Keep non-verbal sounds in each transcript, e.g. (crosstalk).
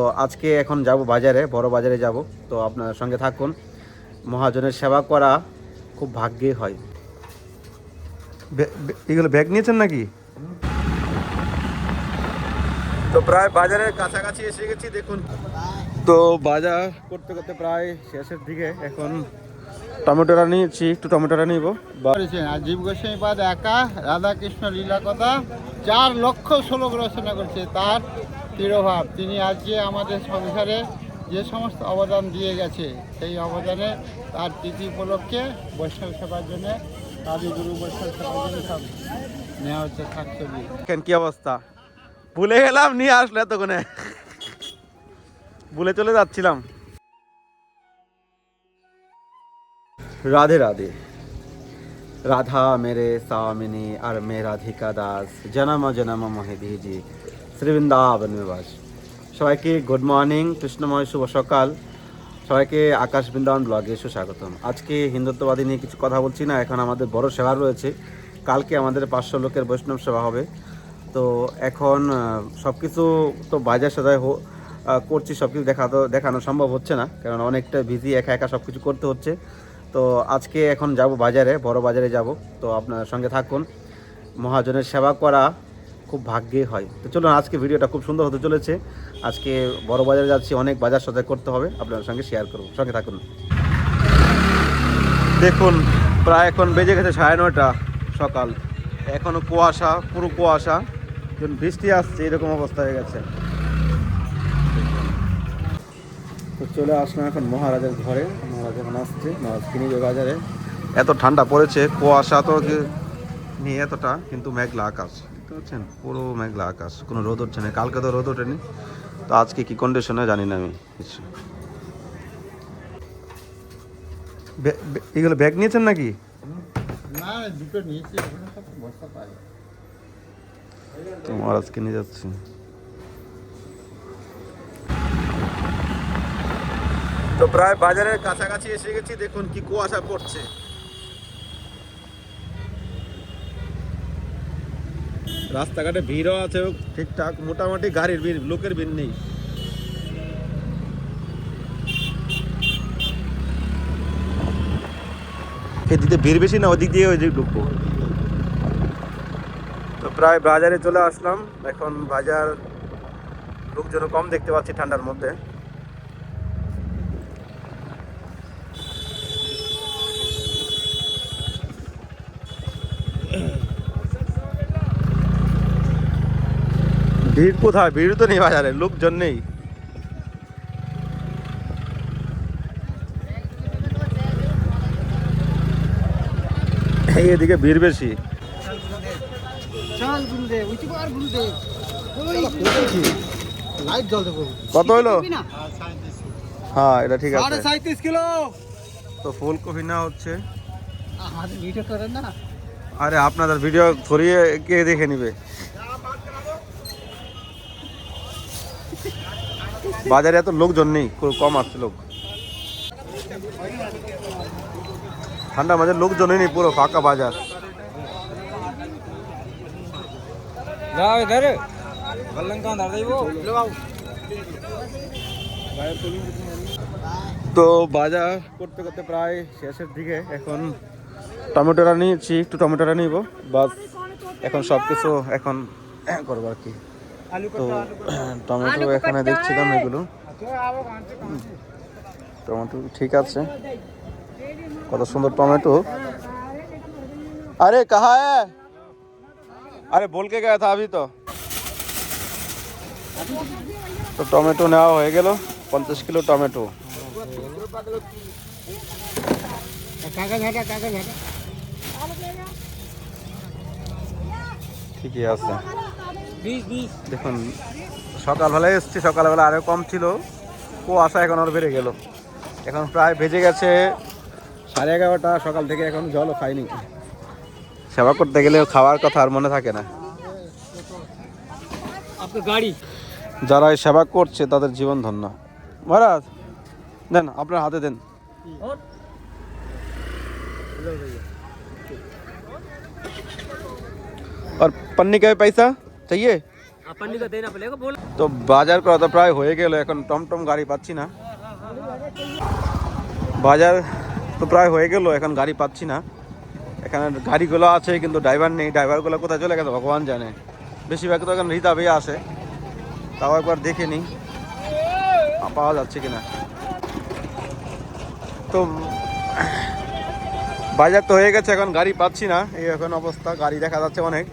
তো আজকে এখন যাব বাজারে বড় বাজারে যাব। তো আপনার সঙ্গে থাকুন। মহাজনের সেবা করা খুব ভাগ্যে হয়। এগুলো ব্যাগ নিয়েছেন নাকি? তো প্রায় বাজারের কাছাকাছি এসে গেছি দেখুন। তো বাজার করতে করতে প্রায় শেষের দিকে এখন টমেটোটা নিয়েছি একটু টমেটোটা নিব। জীব গোস্বামী পাদ একা রাধাকৃষ্ণ লীলা কথা। চার লক্ষ শ্লোক রচনা করছে তার তিরোভাব তিনি আজকে আমাদের সংসারে যে সমস্ত অবদান দিয়ে গেছে সেই অবদানে তার তিথি উপলক্ষে বৈষ্ণব সেবার জন্য কাজগুরু বৈষ্ণব সেবার জন্য সব নেওয়া হচ্ছে শাকসবজি কেন কি অবস্থা? ভুলে গেলাম নিয়ে আসলে এতক্ষণে। ভুলে চলে যাচ্ছিলাম। রাধে রাধে। রাধা মেরে সামিনী আর মে রাধিকা দাস জনম জনম মহে দিজি শ্রীবৃন্দাবন নিবাস সবাইকে গুড মর্নিং কৃষ্ণময় শুভ সকাল। সবাইকে আকাশ বৃন্দাবন ব্লগে সুস্বাগতম। আজকে হিন্দুত্ববাদী নিয়ে কিছু কথা বলছি না, এখন আমাদের বড় সেবা রয়েছে। কালকে আমাদের পাঁচশো লোকের বৈষ্ণব সেবা হবে। তো এখন সব কিছু তো বাজার সদায় হো- করছি সব কিছু দেখা তো, দেখানো সম্ভব হচ্ছে না। কারণ অনেকটা বিজি একা একা সব কিছু করতে হচ্ছে। তো আজকে এখন যাব বাজারে, বড় বাজারে যাব। তো আপনার সঙ্গে থাকুন। মহাজনের সেবা করা খুব ভাগ্যে হয়। তো চলুন, আজকে ভিডিওটা খুব সুন্দর হতে চলেছে। আজকে বড় বাজারে যাচ্ছি, অনেক বাজার সদায় করতে হবে। আপনার সঙ্গে শেয়ার করব। সঙ্গে থাকুন। দেখুন, প্রায় এখন বেজে গেছে সাড়ে নয়টা সকাল। এখনও কুয়াশা, পুরো কুয়াশা। যখন বৃষ্টি আসছে, এরকম অবস্থা হয়ে গেছে। তো চলে আসলাম এখন মহারাজের ঘরে। মহারাজ এখন আসছে মহারাজ কিনবে বাজারে এত ঠান্ডা পড়েছে কুয়াশা তো নেই এতটা কিন্তু মেঘলা আকাশ। দেখতে পাচ্ছেন পুরো মেঘলা আকাশ কোনো রোদ উঠছে না। কালকে তো রোদ ওঠেনি তো আজকে কি কন্ডিশনে জানি না আমি। কিছু এগুলো ব্যাগ নিয়েছেন নাকি? না দুটো নিয়েছি ওখানে সব বস্তা পাই তো মহারাজকে নিয়ে যাচ্ছি। তো প্রায় বাজারের কাছাকাছি এসে গেছি, দেখুন কি কুয়াশা পড়ছে। রাস্তাঘাটে ভিড়ও আছে, ঠিকঠাক, মোটামুটি গাড়ির ভিড়, লোকের ভিড় নেই। এদিকে ভিড় বেশি না, ওদিক দিয়ে ওই দিক ঢুকবো তো প্রায় বাজারে চলে আসলাম, এখন বাজার লোকজন কম দেখতে পাচ্ছি ঠান্ডার মধ্যে। ভিড় কোথায়? ভিড় তো নেই বাজারে লোকজন নেই। এদিকে ভিড় বেশি। কত হইল হ্যাঁ এটা ঠিক আছে। সাঁত্রিশ কিলো। তো ফুলকপি না হচ্ছে। ভিডিও করেন না। আরে আপনাদের ভিডিও ছড়িয়ে কে দেখে নিবে? বাজারে এত লোকজন নেই কম আসছে লোক। ঠান্ডা মাঝে লোকজনই নেই পুরো ফাঁকা বাজার। তো বাজার করতে করতে প্রায় শেষের দিকে এখন টমেটোটা নিয়েছি একটু টমেটোটা নিব বাস এখন সব কিছু এখন করব আর কি। তো (clears throat) টমেটো এখানে দেখছিলাম এগুলো টমেটো ঠিক আছে কত সুন্দর টমেটো अरे कहाँ है अरे बोल के गया था अभी तो তো টমেটো নেওয়া হয়ে গেল পঞ্চাশ কিলো টমেটো কাগজ হাটা কাগজ হাটা ঠিকই আছে বিশ বিশ দেখুন সকালবেলায় এসছি সকালবেলা আরও কম ছিল কুয়াশা এখন আর বেড়ে গেল এখন প্রায় ভেজে গেছে সাড়ে এগারোটা সকাল থেকে এখন জলও খাইনি সেবা করতে গেলেও খাওয়ার কথা আর মনে থাকে না আপনার গাড়ি যারা এই সেবা করছে তাদের জীবন ধন্য মহারাজ দেন আপনার হাতে দেন और पन्नी का भी पैसा চাইয়ে তো বাজার করা তো প্রায় হয়ে গেল এখন টমটম গাড়ি পাচ্ছি না বাজার তো প্রায় হয়ে গেল এখন গাড়ি পাচ্ছি না এখানে গাড়িগুলো আছে কিন্তু ড্রাইভার নেই ড্রাইভারগুলো কোথায় চলে গেছে ভগবান জানে বেশিরভাগ তো এখন রিতা ভাইয়া আসে তাও একবার দেখে নিই পাওয়া যাচ্ছে কিনা তো বাজার তো হয়ে গেছে এখন গাড়ি পাচ্ছি না এই এখন অবস্থা গাড়ি দেখা যাচ্ছে অনেক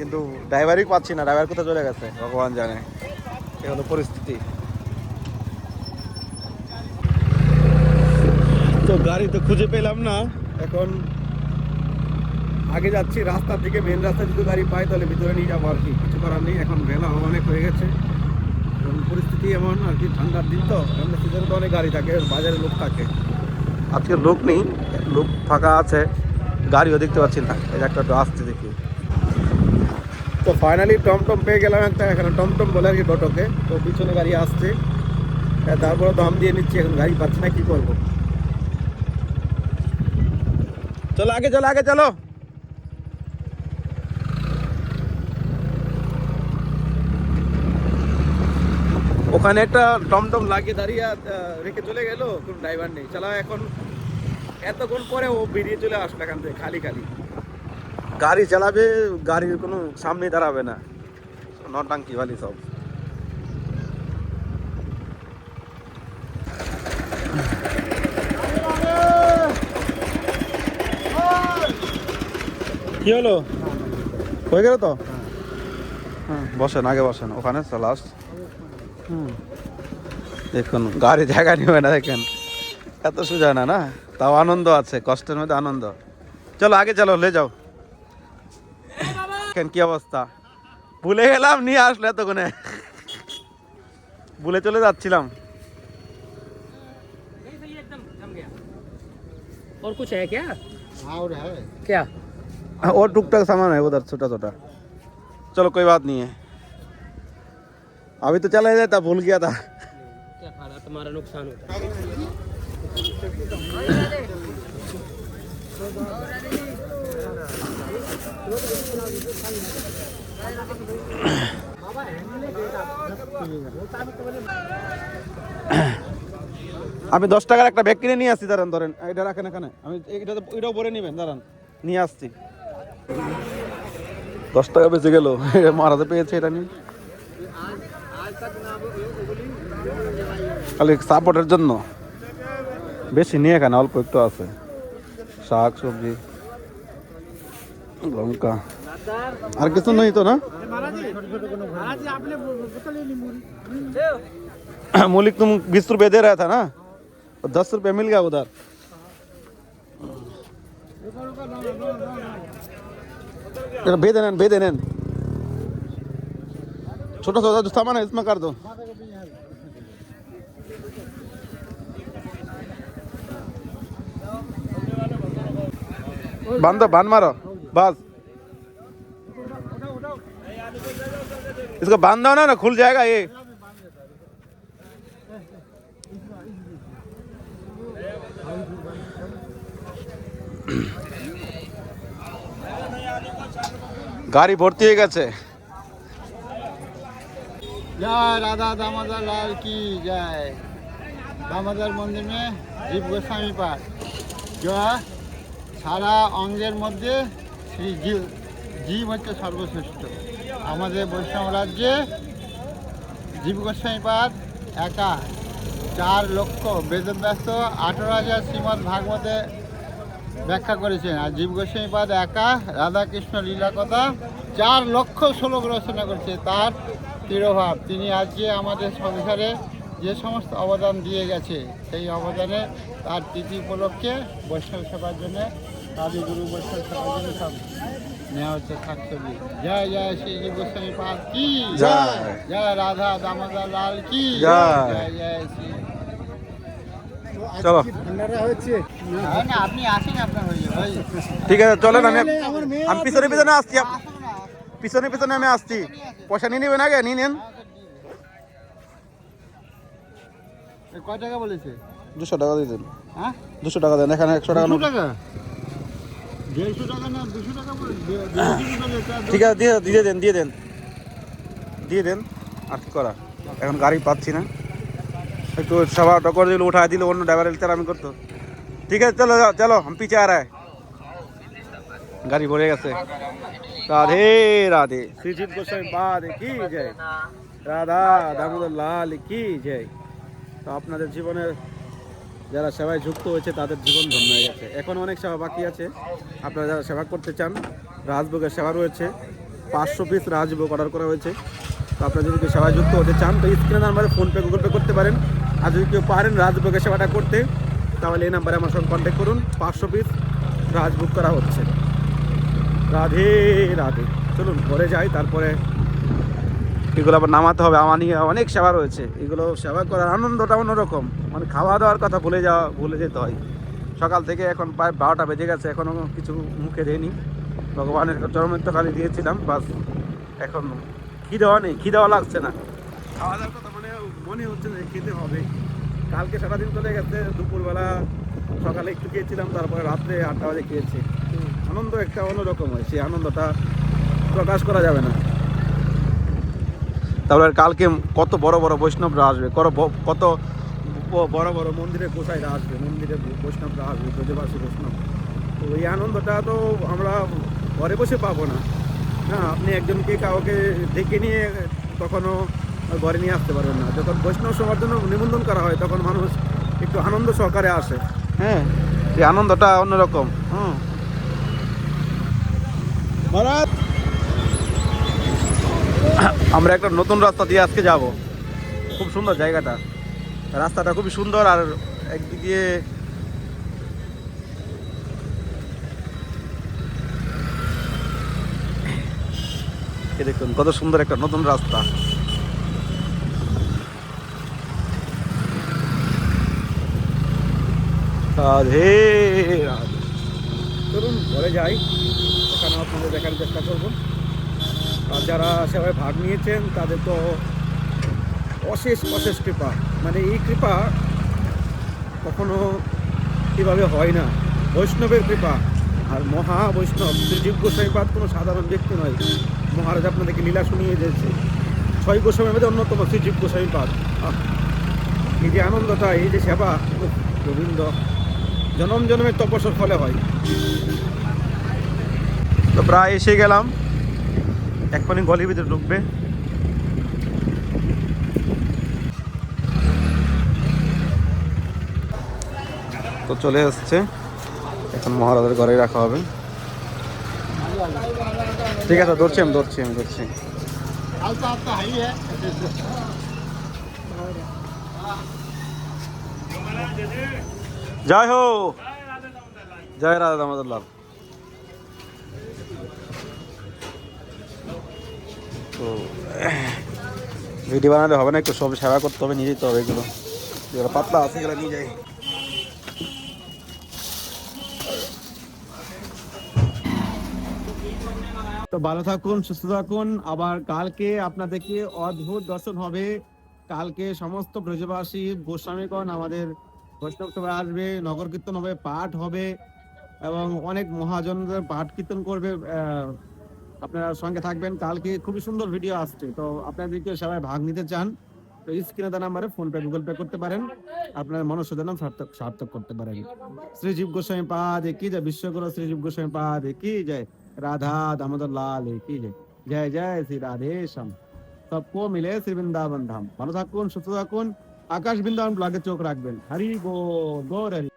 কিন্তু ড্রাইভারই পাচ্ছি না ড্রাইভার কোথায় চলে গেছে? ভগবান জানে। এ হলো পরিস্থিতি। তো গাড়ি তো খুঁজে পেলাম না। এখন আগে যাচ্ছি রাস্তার দিকে মেন রাস্তা যদি গাড়ি পাই তাহলে ভিতরে নিয়ে যাব আর কি। কিছু করার নেই এখন বেলা অনেক হয়ে গেছে। এখন পরিস্থিতি এমন আর কি ঠান্ডার দিন তো। ঠান্ডার সিজনে তো অনেক গাড়ি থাকে বাজারে লোক থাকে। আজকে লোক নেই লোক ফাঁকা আছে। গাড়িও দেখতে পাচ্ছি না এটা একটা আসছে তো ফাইনালি টমটম পেয়ে গেলাম একটা, এখানে টমটম বলে আর কি টোটোকে তো পিছনে গাড়ি আসছে। তারপরে দাম দিয়ে নিচ্ছি, এখন গাড়ি পাচ্ছি না, কি করব? চলো আগে চলো আগে, চলো। ওখানে একটা টমটম লাগিয়ে দাঁড়িয়ে রেখে চলে গেল, কোনো ড্রাইভার নেই। চালা, এখন এতক্ষণ পরে ও বেরিয়ে চলে আসলো এখান থেকে, খালি খালি। গাড়ি চালাবে গাড়ির কোনো সামনে দাঁড়াবে না। নটাঙ্কি বালি সব। কি হলো? হয়ে গেল তো? হুম বসেন আগে বসেন ওখানে লাস্ট হুম। দেখুন গাড়ি জায়গা নেবে না দেখেন। এত সোজা না না? তাও আনন্দ আছে কষ্টের মধ্যে আনন্দ। চলো আগে চলো লে যাও। দেখেন কি অবস্থা ভুলে গেলাম নিয়ে আসলো এতক্ষণে ভুলে চলে যাচ্ছিলাম नहीं सही है, एकदम जम गया और कुछ है क्या हाँ और है क्या हाँ, और टुक टक सामान है उधर छोटा छोटा चलो कोई बात नहीं है अभी तो चला ही जाता भूल गया था क्या फायदा तुम्हारा नुकसान होता है আমি দশ টাকার একটা ব্যাগ কিনে নিয়ে আসছি, দাঁড়ান, ধরেন। এটা রাখেন এখানে। আমি এটা এটাও ভরে নেবেন, দাঁড়ান। নিয়ে আসছি। দশ টাকা বেঁচে গেল মারাতে পেয়েছে এটা নিয়ে। খালি সাপোর্টের জন্য। বেশি নিয়ে এখানে অল্প একটু আছে। শাক, সবজি। লঙ্কা আর কিছু নেই তো না मूलिक तुम बीस रुपए दे रहा था ना तो दस रुपए मिल गया उधर जरा भेद देना भेद देना छोटा छोटा जो सामान है इसमें कर दो बांध दो बांध मारो बस इसको बांध दो ना ना खुल जाएगा ये গাড়ি ভর্তি হয়ে গেছে जय राधा दामोदर लाल की जय दामोदर मंदिर में জীব গোস্বামী পাঠ जो है সারা অঙ্গের মধ্যে শ্রী জীব জীব হচ্ছে সর্বশ্রেষ্ঠ। আমাদের বৈষ্ণব রাজ্যে জীব গোস্বামী পাঠ একা চার লক্ষ বেদব্যস্ত আঠেরো হাজার শ্রীমৎ ভাগবতে ব্যাখ্যা করেছেন। আর জীব গোস্বামী পাদ একা রাধাকৃষ্ণ লীলা কথা চার লক্ষ শ্লোক রচনা করেছে। তার তিরোভাব, তিনি আজকে আমাদের সংসারে যে সমস্ত অবদান দিয়ে গেছে, সেই অবদানে তার তিথি উপলক্ষে বৈষ্ণব সেবার জন্য আদি গুরু বৈষ্ণব সেবার সব নেওয়া হচ্ছে শাকসবজি। জয় জয় শ্রী গোস্বামী পাদ কি? জয়। জয় রাধা দামোদর লাল কি? জয়। জয় জয় শ্রী। চলো। হ্যাঁ আপনি আসেন আপনার যাবে যাবে। ঠিক আছে চলেন আমি আমি পিছনে পিছনে আসছি। আপ- পিছনে পিছনে আমি আসছি। পয়সা নিয়ে নেবেন আগে? নিয়ে নেন। কয় টাকা বলেছে? দুশো টাকা দিয়ে দেন। হ্যাঁ? দুশো টাকা দেন এখানে একশো টাকা টাকা? ঠিক আছে দিয়ে দিয়ে দেন দিয়ে দেন। দিয়ে দেন আর কী করা। এখন গাড়ি পাচ্ছি না। একটু সভা টকর দিল উঠা দিল অন্য ড্রাইভারের আমি করতো। ঠিক আছে চলো চলো আমি পিছে আর গাড়ি ভরে গেছে। রাধে রাধে। শ্রীজিৎ গোস্বামী বাদ কি জয়। রাধা দামোদর লাল কি জয়। তো আপনাদের জীবনের যারা সেবায় যুক্ত হয়েছে, তাদের জীবন ধন্য হয়ে গেছে। এখন অনেক সেবা বাকি আছে। আপনারা যারা সেবা করতে চান, রাজভোগের সেবা রয়েছে। পাঁচশো পিস রাজভোগ অর্ডার করা হয়েছে। তো আপনারা যদি কেউ সেবায় যুক্ত হতে চান, তো স্ক্রিনে নাম্বারে ফোনপে গুগল পে করতে পারেন। আর যদি কেউ পারেন রাজভোগের সেবাটা করতে, তাহলে এই নাম্বারে আমার সঙ্গে কন্ট্যাক্ট করুন। পাঁচশো পিস রাজভোগ করা হচ্ছে। রাধে রাধে। চলুন, ঘরে যাই, তারপরে এগুলো আবার নামাতে হবে। আমার নিয়ে অনেক সেবা রয়েছে। এগুলো সেবা করার আনন্দটা অন্যরকম। মানে খাওয়া দাওয়ার কথা ভুলে যাওয়া ভুলে যেতে হয়। সকাল থেকে এখন প্রায় বারোটা বেজে গেছে এখনও কিছু মুখে দেয়নি। ভগবানের চরমের তো খালি দিয়েছিলাম বাস এখন খিদেওয়া নেই খিদেওয়া লাগছে না। খাওয়া দাওয়ার কথা মানে মনে হচ্ছে যে খেতে হবে। কালকে সারাদিন চলে গেছে দুপুরবেলা সকালে একটু খেয়েছিলাম তারপরে রাত্রে আটটা বাজে খেয়েছি। আনন্দ একটা অন্যরকম হয় সেই আনন্দটা প্রকাশ করা যাবে না। তারপরে কালকে কত বড় বড় বৈষ্ণবরা আসবে কত বড় বড় মন্দিরে গোসাইরা আসবে মন্দিরে বৈষ্ণবরা আসবে ব্রজবাসী বৈষ্ণব। তো এই আনন্দটা তো আমরা ঘরে বসে পাবো না। হ্যাঁ আপনি একজনকে কাউকে ডেকে নিয়ে কখনো ঘরে নিয়ে আসতে পারবেন না। যখন বৈষ্ণব সবার জন্য নিমন্ত্রণ করা হয় তখন মানুষ একটু আনন্দ সহকারে আসে। হ্যাঁ এই আনন্দটা অন্যরকম। হুম। মহারাজ! আমরা একটা নতুন রাস্তা দিয়ে আজকে যাব। খুব সুন্দর জায়গাটা। রাস্তাটা খুবই সুন্দর আর একদিকে দেখুন, কত সুন্দর একটা নতুন রাস্তা। রাধে চলুন, ঘরে যাই। ওখানে আপনাদের দেখার চেষ্টা করব। আর যারা সেবায় ভাগ নিয়েছেন, তাদের তো অশেষ অশেষ কৃপা। মানে এই কৃপা কখনো কীভাবে হয় না। বৈষ্ণবের কৃপা। আর মহা বৈষ্ণব শ্রীজীব গোস্বাইপাদ কোনো সাধারণ ব্যক্তি নয়। মহারাজ আপনাদেরকে লীলা শুনিয়ে দিয়েছে। ছয় গোস্বামীর মধ্যে অন্যতম শ্রীজীব গোস্বাইপাদ আহ, এই যে আনন্দটা এই যে সেবা গোবিন্দ। জনম জনমের তপস্যার ফলে হয়। তো প্রায় এসে গেলাম। এক্ষুনি গলির ভিতরে ঢুকবে। তো চলে এসছে। এখন মহারাজের ঘরে রাখা হবে। ঠিক আছে, ধরছি আমি ধরছি আমি, ধরছি। যাই হো! জয় রাধা তো, ভিডিও বানালে হবে না, একটু সব সেবা করতে হবে নিয়ে যেতে হবে এগুলো। যেগুলো পাতলা আছে নিয়ে যাই। তো ভালো থাকুন, সুস্থ থাকুন। আবার কালকে আপনাদেরকে অদ্ভুত দর্শন হবে। কালকে সমস্ত ব্রজবাসী, গোস্বামীগণ আমাদের বৈষ্ণব সভায় আসবে, নগর কীর্তন হবে, পাঠ হবে এবং অনেক মহাজনদের পাঠ কীর্তন করবে আপনারা সঙ্গে থাকবেন। কালকে খুবই সুন্দর ভিডিও আসছে। তো আপনাদের কেউ সবাই ভাগ নিতে চান, তো স্ক্রিনে দেওয়া নাম্বারে ফোন পে গুগল পে করতে পারেন। আপনার মনুষ্যজনম সার্থক সার্থক করতে পারেন। শ্রীজীব গোস্বামী পাদ কি যায় বিশ্বগুরু শ্রীজীব গোস্বামী পাদ কি জয়। राधा दामोदर लाल की जय जय जय श्री राधे श्याम सबको मिले শ্রী বৃন্দাবন ধাম ভালো থাকুন সুস্থ থাকুন আকাশ বৃন্দাবন ব্লগে চোখ রাখবেন হরি গো গৌর হরি